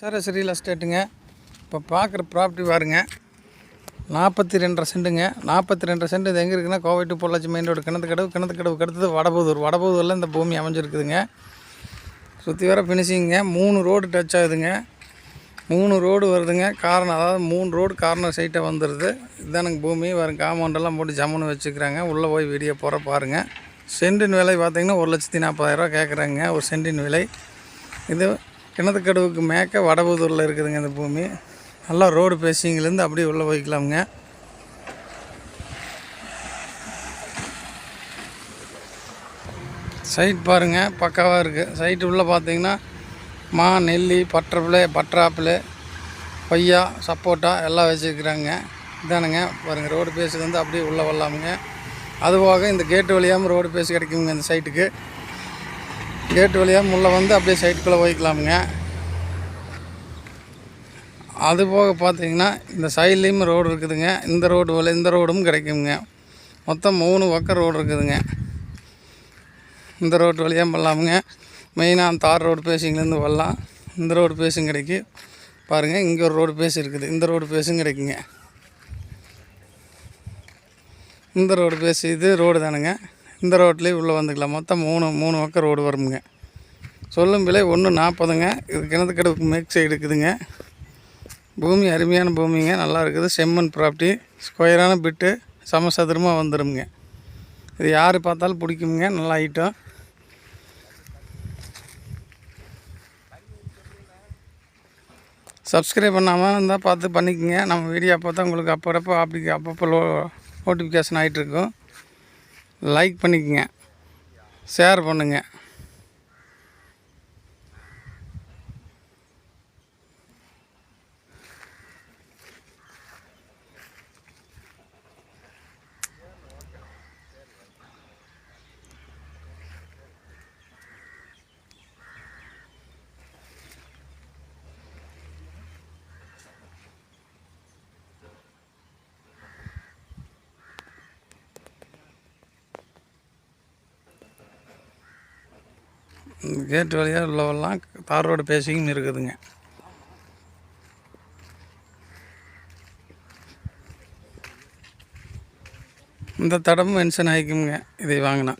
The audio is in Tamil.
சரஸ்வரி எஸ்டேட்டுங்க இப்போ பார்க்குற ப்ராப்பர்ட்டி பாருங்க. நாற்பத்தி ரெண்டரை சென்ட்டுங்க நாற்பத்தி ரெண்டரை சென்ட் இது எங்கே இருக்குன்னா Kovai to Pollachi main road Kinathu Kadavu Kinathu கடவு அடுத்தது வடபூதூர். வடபூதூரில் இந்த பூமி அமைஞ்சிருக்குதுங்க. சுற்றி வர ஃபினிஷிங்க மூணு ரோடு டச் ஆகுதுங்க. மூணு ரோடு வருதுங்க. காரணம் அதாவது மூணு ரோடு கார்னர் சைட்டை வந்துடுது இதுதானுங்க பூமி. வரும் காம்பவுண்டெல்லாம் போட்டு ஜம்முன்னு வச்சுக்கிறாங்க. உள்ளே போய் வீடியோ போகிற பாருங்கள் சென்டின் விலை பார்த்தீங்கன்னா ஒரு லட்சத்தி நாற்பதாயிரரூவா கேட்குறாங்க ஒரு சென்டின் விலை. இது கிணத்துக்கடவுக்கு மேற்க வடபுதூரில் இருக்குதுங்க இந்த பூமி. நல்லா ரோடு பேசிங்கிலேருந்து அப்படியே உள்ளே போய்க்கலாமுங்க. சைட் பாருங்கள் பக்காவாக இருக்குது சைட்டு உள்ளே பார்த்தீங்கன்னா மா நெல்லி பட்டர்பிளே பட்ராப்பிள் கொய்யா சப்போட்டா எல்லாம் வச்சுருக்குறாங்க. இதானுங்க. பாருங்கள் ரோடு பேஸுக்கு வந்து அப்படியே உள்ளே வரலாமுங்க. அதுபோக இந்த கேட்டு வழியாமல் ரோடு பேஸ் கிடைக்குங்க இந்த சைட்டுக்கு. கேட்டு வழியாக முள்ளே வந்து அப்படியே சைட்டுக்குள்ளே போய்க்கலாமுங்க. அது போக பார்த்தீங்கன்னா இந்த சைட்லேயும் ரோடு இருக்குதுங்க. இந்த ரோடு வழி இந்த ரோடும் கிடைக்குங்க. மொத்தம் மூணு பக்கம் ரோடு இருக்குதுங்க. இந்த ரோடு வழியாக பண்ணலாமுங்க மெயினாக அந்த தார் ரோடு பேசிங்லேருந்து வரலாம். இந்த ரோடு பேசும் கிடைக்கு பாருங்கள் இங்கே ஒரு ரோடு பேசி இருக்குது. இந்த ரோடு பேசும் கிடைக்குங்க. இந்த ரோடு பேசி இது ரோடு தானுங்க. இந்த ரோட்லேயே உள்ளே வந்துக்கலாம். மொத்தம் மூணு மூணு பக்கம் ரோடு வருமுங்க. சொல்லும் விலை ஒன்று நாற்பதுங்க இது கிணத்துக்கடவுக்கு மேற்கு சைடு இருக்குதுங்க. பூமி அருமையான பூமிங்க. நல்லா இருக்குது. செம்மண் ப்ராப்பர்ட்டி ஸ்கொயரான பிட்டு சமசதுரமாக வந்துடுங்க இது யார் பார்த்தாலும் பிடிக்குங்க நல்லா ஐட்டம் சப்ஸ்கிரைப் பண்ணாமல் இருந்தால் பார்த்து பண்ணிக்கோங்க. நம்ம வீடியோ பார்த்தா உங்களுக்கு அப்பப்போ அப்படி அப்பப்போ லோ நோட்டிஃபிகேஷன் ஆகிட்டுருக்கும் லைக் பண்ணிக்கங்க. ஷேர் பண்ணுங்கள் கேட் வழியாக உள்ளவெல்லாம் தார் ரோடு பேசியும் இருக்குதுங்க. இந்த தடமும் மென்ஷன் ஆகிக்குங்க இதை வாங்கினா.